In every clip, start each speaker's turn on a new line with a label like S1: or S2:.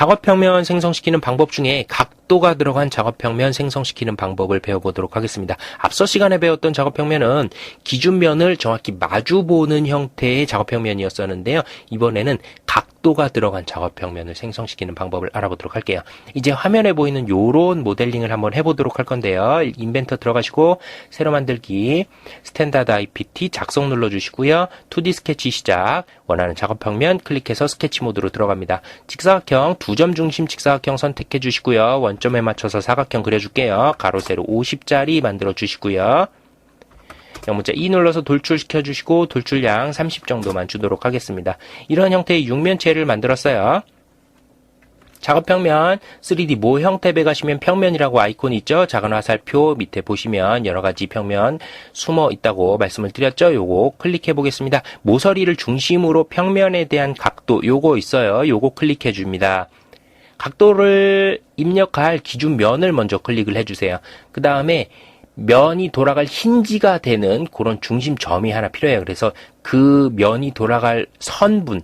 S1: 작업평면 생성시키는 방법 중에 각도가 들어간 작업평면 생성시키는 방법을 배워보도록 하겠습니다. 앞서 시간에 배웠던 작업평면은 기준면을 정확히 마주보는 형태의 작업평면이었었는데요. 이번에는 각 도가 들어간 작업평면을 생성시키는 방법을 알아보도록 할게요. 이제 화면에 보이는 요런 모델링을 한번 해보도록 할 건데요. 인벤터 들어가시고 새로 만들기 스탠다드 IPT 작성 눌러주시고요. 2D 스케치 시작 원하는 작업평면 클릭해서 스케치 모드로 들어갑니다. 직사각형 두 점 중심 직사각형 선택해 주시고요. 원점에 맞춰서 사각형 그려줄게요. 가로 세로 50짜리 만들어 주시고요. 영문자 E 눌러서 돌출시켜 주시고 돌출량 30 정도만 주도록 하겠습니다. 이런 형태의 육면체를 만들었어요. 작업 평면 3D 모 형태에 가시면 평면이라고 아이콘이 있죠. 작은 화살표 밑에 보시면 여러 가지 평면 숨어 있다고 말씀을 드렸죠. 요거 클릭해 보겠습니다. 모서리를 중심으로 평면에 대한 각도 요거 있어요. 요거 클릭해 줍니다. 각도를 입력할 기준 면을 먼저 클릭을 해주세요. 그 다음에 면이 돌아갈 힌지가 되는 그런 중심점이 하나 필요해요. 그래서 그 면이 돌아갈 선분,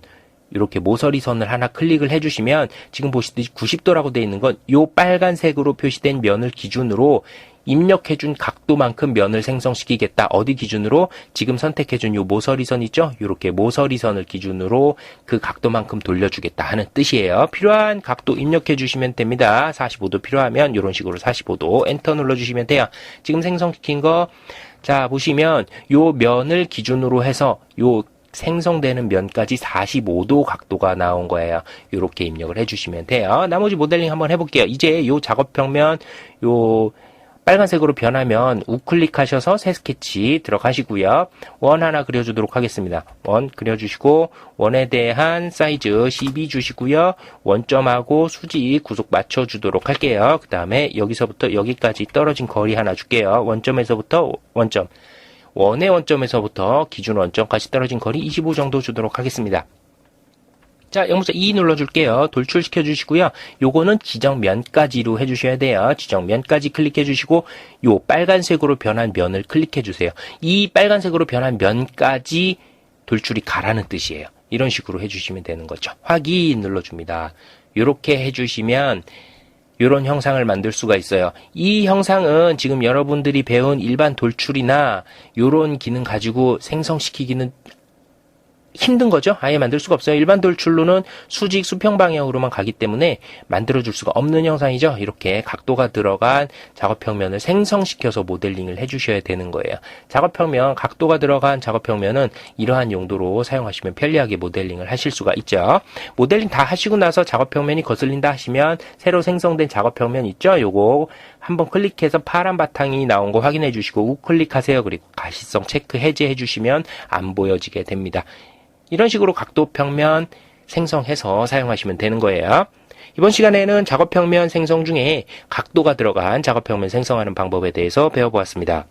S1: 이렇게 모서리 선을 하나 클릭을 해주시면 지금 보시듯이 90도라고 되어 있는 건요 빨간색으로 표시된 면을 기준으로 입력해준 각도만큼 면을 생성시키겠다. 어디 기준으로? 지금 선택해준 요 모서리선 있죠? 이렇게 모서리선을 기준으로 그 각도만큼 돌려주겠다 하는 뜻이에요. 필요한 각도 입력해주시면 됩니다. 45도 필요하면 이런 식으로 45도 엔터 눌러주시면 돼요. 지금 생성시킨 거, 자, 보시면 요 면을 기준으로 해서 요 생성되는 면까지 45도 각도가 나온 거예요. 이렇게 입력을 해주시면 돼요. 나머지 모델링 한번 해볼게요. 이제 요 작업 평면 요 빨간색으로 변하면 우클릭하셔서 새 스케치 들어가시고요. 원 하나 그려주도록 하겠습니다. 원 그려주시고 원에 대한 사이즈 12 주시고요. 원점하고 수직 구속 맞춰주도록 할게요. 그 다음에 여기서부터 여기까지 떨어진 거리 하나 줄게요. 원점에서부터 원점 원의 원점에서부터 기준 원점까지 떨어진 거리 25 정도 주도록 하겠습니다. 자, 영문자 2 눌러줄게요. 돌출시켜 주시고요. 요거는 지정면까지로 해주셔야 돼요. 지정면까지 클릭해 주시고 요 빨간색으로 변한 면을 클릭해 주세요. 이 빨간색으로 변한 면까지 돌출이 가라는 뜻이에요. 이런 식으로 해주시면 되는 거죠. 확인 눌러줍니다. 이렇게 해주시면 이런 형상을 만들 수가 있어요. 이 형상은 지금 여러분들이 배운 일반 돌출이나 이런 기능 가지고 생성시키기는 힘든 거죠. 아예 만들 수가 없어요. 일반 돌출로는 수직 수평 방향으로만 가기 때문에 만들어 줄 수가 없는 형상이죠. 이렇게 각도가 들어간 작업 평면을 생성시켜서 모델링을 해 주셔야 되는 거예요. 작업 평면 각도가 들어간 작업 평면은 이러한 용도로 사용하시면 편리하게 모델링을 하실 수가 있죠. 모델링 다 하시고 나서 작업 평면이 거슬린다 하시면 새로 생성된 작업 평면 있죠. 요거 한번 클릭해서 파란 바탕이 나온 거 확인해 주시고 우클릭하세요. 그리고 가시성 체크 해제해 주시면 안 보여지게 됩니다. 이런 식으로 각도 평면 생성해서 사용하시면 되는 거예요. 이번 시간에는 작업 평면 생성 중에 각도가 들어간 작업 평면 생성하는 방법에 대해서 배워보았습니다.